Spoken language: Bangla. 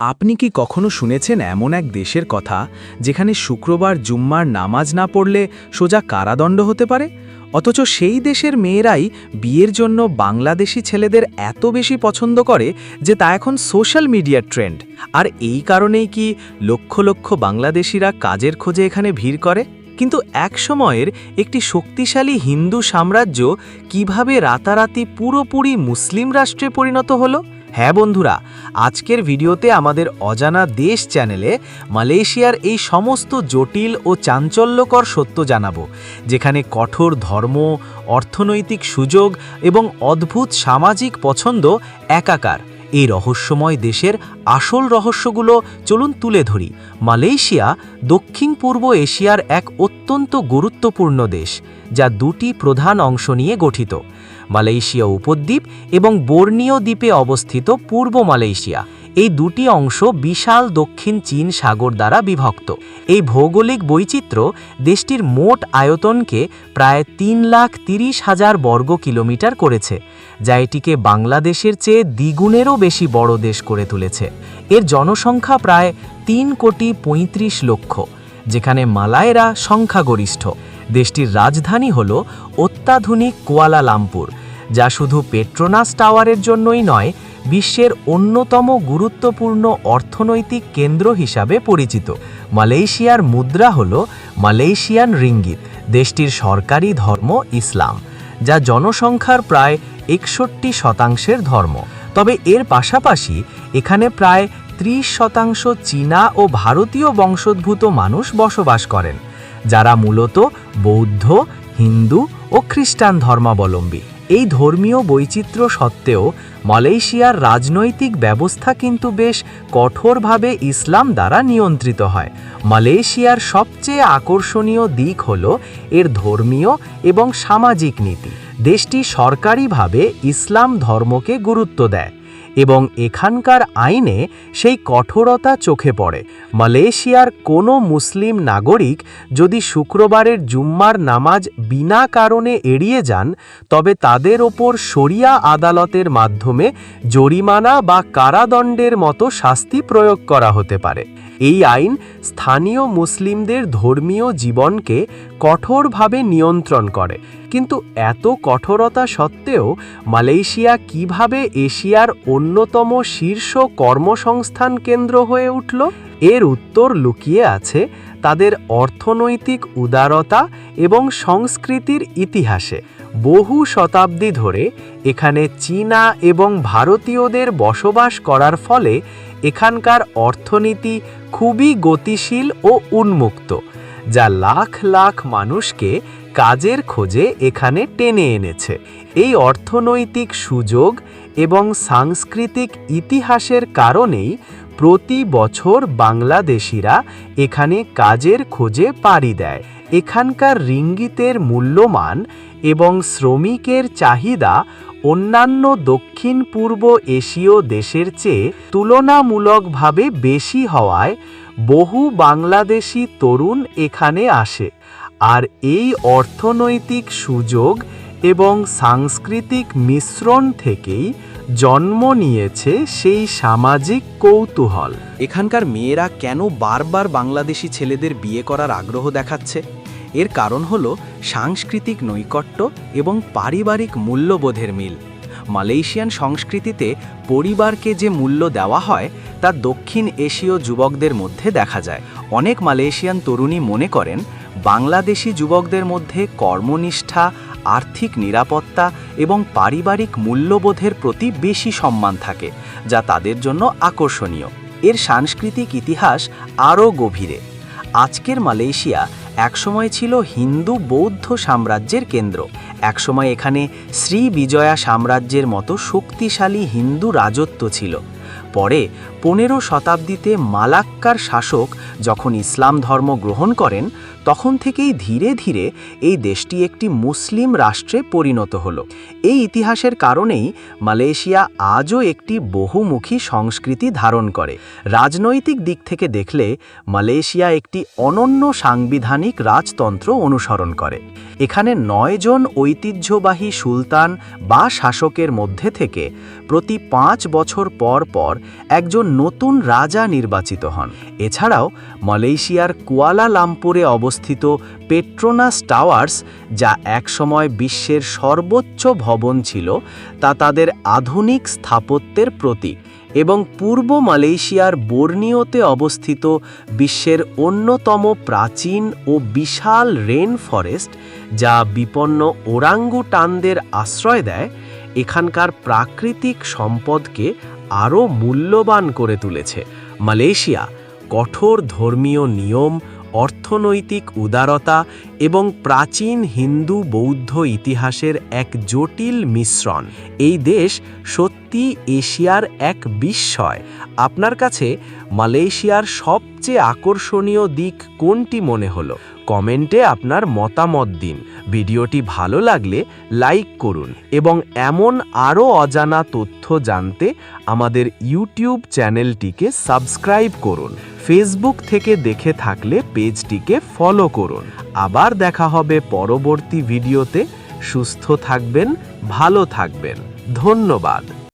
আপনি কি কখনো শুনেছেন এমন এক দেশের কথা যেখানে শুক্রবার জুম্মার নামাজ না পড়লে সোজা কারাদণ্ড হতে পারে? অথচ সেই দেশের মেয়েরাই বিয়ের জন্য বাংলাদেশি ছেলেদের এত বেশি পছন্দ করে যে তা এখন সোশ্যাল মিডিয়ার ট্রেন্ড। আর এই কারণেই কি লক্ষ লক্ষ বাংলাদেশিরা কাজের খোঁজে এখানে ভিড় করে? কিন্তু এক সময়ের একটি শক্তিশালী হিন্দু সাম্রাজ্য কীভাবে রাতারাতি পুরোপুরি মুসলিম রাষ্ট্রে পরিণত হলো? হ্যাঁ বন্ধুরা, আজকের ভিডিওতে আমাদের অজানা দেশ চ্যানেলে মালয়েশিয়ার এই সমস্ত জটিল ও চাঞ্চল্যকর সত্য জানাব, যেখানে কঠোর ধর্ম, অর্থনৈতিক সুযোগ এবং অদ্ভুত সামাজিক পছন্দ একাকার। এই রহস্যময় দেশের আসল রহস্যগুলো চলুন তুলে ধরি। মালয়েশিয়া দক্ষিণ পূর্ব এশিয়ার এক অত্যন্ত গুরুত্বপূর্ণ দেশ, যা দুটি প্রধান অংশ নিয়ে গঠিত। মালয়েশিয়া উপদ্বীপ এবং বোর্নিও দ্বীপে অবস্থিত পূর্ব মালয়েশিয়া। এই দুটি অংশ বিশাল দক্ষিণ চীন সাগর দ্বারা বিভক্ত। এই ভৌগোলিক বৈচিত্র্য দেশটির মোট আয়তনকে প্রায় তিন লাখ তিরিশ হাজার বর্গ কিলোমিটার করেছে, যা এটিকে বাংলাদেশের চেয়ে দ্বিগুণেরও বেশি বড় দেশ করে তুলেছে। এর জনসংখ্যা প্রায় তিন কোটি পঁয়ত্রিশ লক্ষ। যেখানে মালায়রা সংখ্যাগরিষ্ঠ। দেশটির রাজধানী হল অত্যাধুনিক কুয়ালালামপুর, যা শুধু পেট্রোনাস টাওয়ারের জন্যই নয়, বিশ্বের অন্যতম গুরুত্বপূর্ণ অর্থনৈতিক কেন্দ্র হিসাবে পরিচিত। মালয়েশিয়ার মুদ্রা হল মালয়েশিয়ান রিঙ্গিত, দেশটির সরকারি ধর্ম ইসলাম, যা জনসংখ্যার প্রায় একষট্টি শতাংশের ধর্ম। তবে এর পাশাপাশি এখানে প্রায় ত্রিশ শতাংশ চীনা ও ভারতীয় বংশোদ্ভূত মানুষ বসবাস করেন, যারা মূলত বৌদ্ধ, হিন্দু ও খ্রিস্টান ধর্মাবলম্বী। এই ধর্মীয় বৈচিত্র্য সত্ত্বেও মালয়েশিয়ার রাজনৈতিক ব্যবস্থা কিন্তু বেশ কঠোরভাবে ইসলাম দ্বারা নিয়ন্ত্রিত হয়। মালয়েশিয়ার সবচেয়ে আকর্ষণীয় দিক হল এর ধর্মীয় এবং সামাজিক নীতি। দেশটি সরকারিভাবে ইসলাম ধর্মকে গুরুত্ব দেয়। এবং এখানকার আইনে সেই কঠোরতা চোখে পড়ে। মালয়েশিয়ার কোনো মুসলিম নাগরিক যদি শুক্রবারের জুম্মার নামাজ বিনা কারণে এড়িয়ে যান, তবে তাদের ওপর সরিয়া আদালতের মাধ্যমে জরিমানা বা কারাদণ্ডের মতো শাস্তি প্রয়োগ করা হতে পারে। এই আইন স্থানীয় মুসলিমদের ধর্মীয় জীবনকে কঠোরভাবে নিয়ন্ত্রণ করে। কিন্তু এত কঠোরতা সত্ত্বেও মালয়েশিয়া কীভাবে এশিয়ার অন্যতম শীর্ষ কর্মসংস্থান কেন্দ্র হয়ে উঠল? এর উত্তর লুকিয়ে আছে তাদের অর্থনৈতিক উদারতা এবং সংস্কৃতির ইতিহাসে। বহু শতাব্দী ধরে এখানে চীনা এবং ভারতীয়দের বসবাস করার ফলে এখানকার অর্থনীতি খুবই গতিশীল ও উন্মুক্ত, যা লাখ লাখ মানুষকে কাজের খোঁজে এখানে টেনে এনেছে। এই অর্থনৈতিক সুযোগ এবং সাংস্কৃতিক ইতিহাসের কারণেই প্রতি বছর বাংলাদেশিরা এখানে কাজের খোঁজে পাড়ি দেয়। এখানকার রিঙ্গিতের মূল্যমান এবং শ্রমিকের চাহিদা অন্যান্য দক্ষিণ পূর্ব এশীয় দেশের চেয়ে তুলনামূলকভাবে বেশি হওয়ায় বহু বাংলাদেশি তরুণ এখানে আসে। আর এই অর্থনৈতিক সুযোগ এবং সাংস্কৃতিক মিশ্রণ থেকেই জন্ম নিয়েছে সেই সামাজিক কৌতূহল। এখানকার মেয়েরা কেন বারবার বাংলাদেশি ছেলেদের বিয়ে করার আগ্রহ দেখাচ্ছে? এর কারণ হল সাংস্কৃতিক নৈকট্য এবং পারিবারিক মূল্যবোধের মিল। মালয়েশিয়ান সংস্কৃতিতে পরিবারকে যে মূল্য দেওয়া হয়, তা দক্ষিণ এশীয় যুবকদের মধ্যে দেখা যায়। অনেক মালয়েশিয়ান তরুণী মনে করেন, বাংলাদেশি যুবকদের মধ্যে কর্মনিষ্ঠা আর্থিক নিরাপত্তা এবং পারিবারিক মূল্যবোধের প্রতি বেশি সম্মান থাকে, যা তাদের জন্য আকর্ষণীয়। এর সাংস্কৃতিক ইতিহাস আরও গভীরে। আজকের মালয়েশিয়া একসময় ছিল হিন্দু বৌদ্ধ সাম্রাজ্যের কেন্দ্র। একসময় এখানে শ্রী বিজয়া সাম্রাজ্যের মতো শক্তিশালী হিন্দু রাজত্ব ছিল। পরে পনেরো শতাব্দীতে মালাক্কার শাসক যখন ইসলাম ধর্ম গ্রহণ করেন, তখন থেকেই ধীরে ধীরে এই দেশটি একটি মুসলিম রাষ্ট্রে পরিণত হলো। এই ইতিহাসের কারণেই মালয়েশিয়া আজও একটি বহুমুখী সংস্কৃতি ধারণ করে। রাজনৈতিক দিক থেকে দেখলে, মালয়েশিয়া একটি অনন্য সাংবিধানিক রাজতন্ত্র অনুসরণ করে। এখানে নয়জন ঐতিহ্যবাহী সুলতান বা শাসকের মধ্যে থেকে প্রতি পাঁচ বছর পর পর একজন নতুন রাজা নির্বাচিত হন। এছাড়াও মালয়েশিয়ার কুয়ালালামপুরে অবস্থিত পেট্রোনাস টাওয়ার্স, যা একসময় বিশ্বের সর্বোচ্চ ভবন ছিল, তা তাদের আধুনিক স্থাপত্যের প্রতীক। এবং পূর্ব মালয়েশিয়ার বোর্নিওতে অবস্থিত বিশ্বের অন্যতম প্রাচীন ও বিশাল রেন ফরেস্ট, যা বিপন্ন ওরাঙ্গুটানদের আশ্রয় দেয়, এখানকার প্রাকৃতিক সম্পদকে আরও মূল্যবান করে তুলেছে। মালয়েশিয়া, কঠোর ধর্মীয় নিয়ম অর্থনৈতিক উদারতা এবং প্রাচীন হিন্দু বৌদ্ধ ইতিহাসের এক জটিল মিশ্রণ। এই দেশ সত্যি এশিয়ার এক বিস্ময়। আপনার কাছে মালয়েশিয়ার সবচেয়ে আকর্ষণীয় দিক কোনটি মনে হলো? কমেন্টে আপনার মতামত দিন। ভিডিওটি ভালো লাগলে লাইক করুন এবং এমন আরও অজানা তথ্য জানতে আমাদের ইউটিউব চ্যানেলটিকে সাবস্ক্রাইব করুন। ফেসবুক থেকে দেখে থাকলে পেজটিকে ফলো করুন। আবার দেখা হবে পরবর্তী ভিডিওতে। সুস্থ থাকবেন, ভালো থাকবেন। ধন্যবাদ।